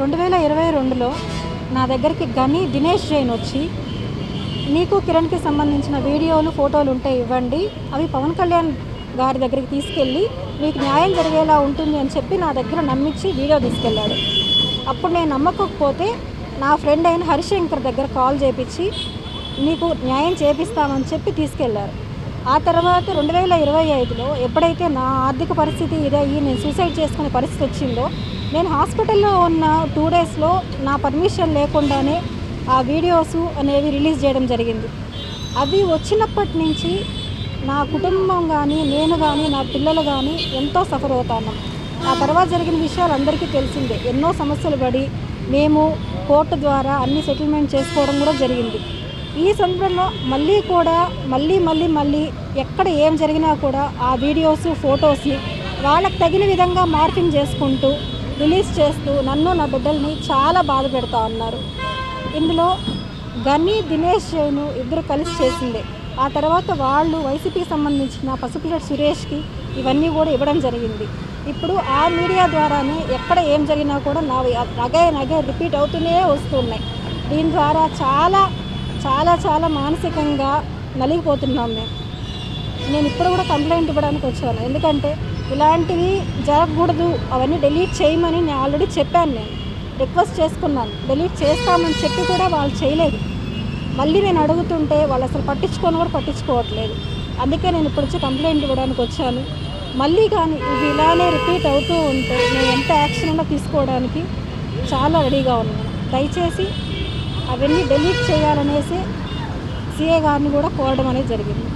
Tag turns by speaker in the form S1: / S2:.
S1: రెండు వేల ఇరవై రెండులో నా దగ్గరికి గని దినేష్ జైన్ వచ్చి నీకు కిరణ్కి సంబంధించిన వీడియోలు ఫోటోలు ఉంటే ఇవ్వండి. అవి పవన్ కళ్యాణ్ గారి దగ్గరికి తీసుకెళ్ళి మీకు న్యాయం జరిగేలా ఉంటుంది అని చెప్పి నా దగ్గర నమ్మించి వీడియో తీసుకెళ్ళాడు. అప్పుడు నేను నమ్మకపోతే నా ఫ్రెండ్ అయిన హరిశంకర్ దగ్గర కాల్ చేపించి నీకు న్యాయం చేపిస్తామని చెప్పి తీసుకెళ్ళారు ఆ తర్వాత రెండు వేల ఇరవై ఐదులో ఎప్పుడైతే నా ఆర్థిక పరిస్థితి ఇదయ్యి నేను సూసైడ్ చేసుకునే పరిస్థితి వచ్చిందో నేను హాస్పిటల్లో ఉన్న టూ డేస్లో నా పర్మిషన్ లేకుండానే ఆ వీడియోస్ అనేవి రిలీజ్ చేయడం జరిగింది. అవి వచ్చినప్పటి నుంచి నా కుటుంబం కానీ నేను కానీ నా పిల్లలు కానీ ఎంతో సఫర్ అవుతాను ఆ తర్వాత జరిగిన విషయాలు అందరికీ తెలిసిందే. ఎన్నో సమస్యలు పడి మేము కోర్టు ద్వారా అన్ని సెటిల్మెంట్ చేసుకోవడం కూడా జరిగింది. ఈ సందర్భంలో మళ్ళీ కూడా మళ్ళీ మళ్ళీ మళ్ళీ ఎక్కడ ఏం జరిగినా కూడా ఆ వీడియోస్ ఫొటోస్ని వాళ్ళకి తగిన విధంగా మార్పింగ్ చేసుకుంటూ రిలీజ్ చేస్తూ నన్ను నా బిడ్డల్ని చాలా బాధ పెడతా ఉన్నారు. ఇందులో గని దినేష్ జైను ఇద్దరు కలిసి చేసిందే. ఆ తర్వాత వాళ్ళు వైసీపీకి సంబంధించిన పసుపులెట్ సురేష్కి ఇవన్నీ కూడా ఇవ్వడం జరిగింది. ఇప్పుడు ఆ మీడియా ద్వారానే ఎక్కడ ఏం జరిగినా కూడా నా నగే నగే రిపీట్ అవుతూనే వస్తున్నాయి. దీని ద్వారా చాలా చాలా చాలా మానసికంగా నలిగిపోతున్నాం మేము. నేను ఇప్పుడు కూడా కంప్లైంట్ ఇవ్వడానికి వచ్చాను. ఎందుకంటే ఇలాంటివి జరగకూడదు. అవన్నీ డెలీట్ చేయమని నేను ఆల్రెడీ చెప్పాను నేను. రిక్వెస్ట్ చేసుకున్నాను. డెలీట్ చేస్తామని చెప్పి కూడా వాళ్ళు చేయలేదు. మళ్ళీ నేను అడుగుతుంటే వాళ్ళు అసలు పట్టించుకొని కూడా పట్టించుకోవట్లేదు. అందుకే నేను ఇప్పుడు వచ్చి కంప్లైంట్ ఇవ్వడానికి వచ్చాను. మళ్ళీ కానీ ఇది ఇలానే రిపీట్ అవుతూ ఉంటే నేను ఎంత యాక్షన్ ఉన్నా తీసుకోవడానికి చాలా రెడీగా ఉన్నాను. దయచేసి అవన్నీ డెలీట్ చేయాలనేసి సీఏ గారిని కూడా కోరడం అనేది జరిగింది.